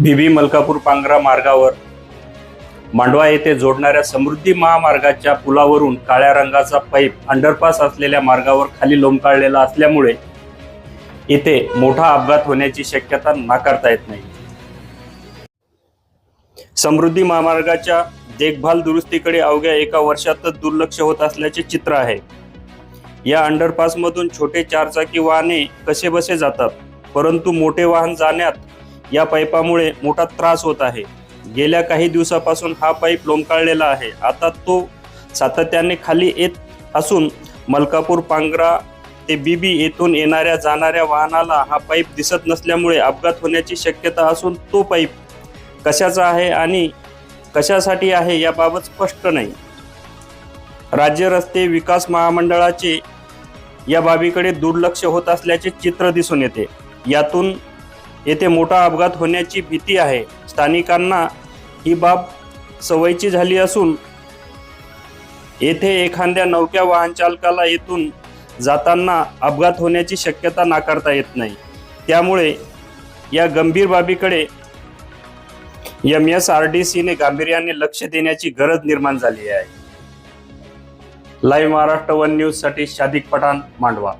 बीबी मलकापूर पांगरा मार्गावर. मांडवा येथे जोडणाऱ्या समृद्धी महामार्गाच्या पुलावरून काळ्या रंगाचा पाईप अंडरपास असलेल्या मार्गावर खाली लोंबकाळलेला असल्यामुळे इथे मोठा अपघात होण्याची शक्यता नाकारता येत नाही. समृद्धी महामार्गाच्या देखभाल दुरुस्तीकडे अवघ्या एका वर्षातच दुर्लक्ष होत असल्याचे चित्र आहे. या अंडरपासमधून छोटे चारचाकी वाहने कसे बसे जातात परंतु मोठे वाहन जाण्यात या पाईपामुळे मोठा त्रास होत आहे. गेल्या काही दिवसापासून हा पाईप लोंबकाळलेला आहे. आता तो सातत्याने खाली येत असून मलकापूर पांगरा ते बीबी येथून येणाऱ्या जाणाऱ्या वाहनाला हा पाईप दिसत नसल्यामुळे अपघात होण्याची शक्यता असून तो पाईप कशाचा आहे आणि कशासाठी आहे याबाबत स्पष्ट नाही. राज्य रस्ते विकास महामंडळाचे या बाबीकडे दुर्लक्ष होत असल्याचे चित्र दिसून येते. यातून येथे मोठा अपघात होण्याची भीती आहे. स्थानिकांना ही बाब सवयीची झाली असून येथे एखाद्या नौक्या वाहन चालकाला येथून जाताना अपघात होण्याची शक्यता नाकारता येत नाही. त्यामुळे या गंभीर बाबीकडे एम एस आर डी सीने गांभीर्याने लक्ष देण्याची गरज निर्माण झाली आहे. लाईव्ह महाराष्ट्र वन न्यूजसाठी शादिक पठाण मांडवा.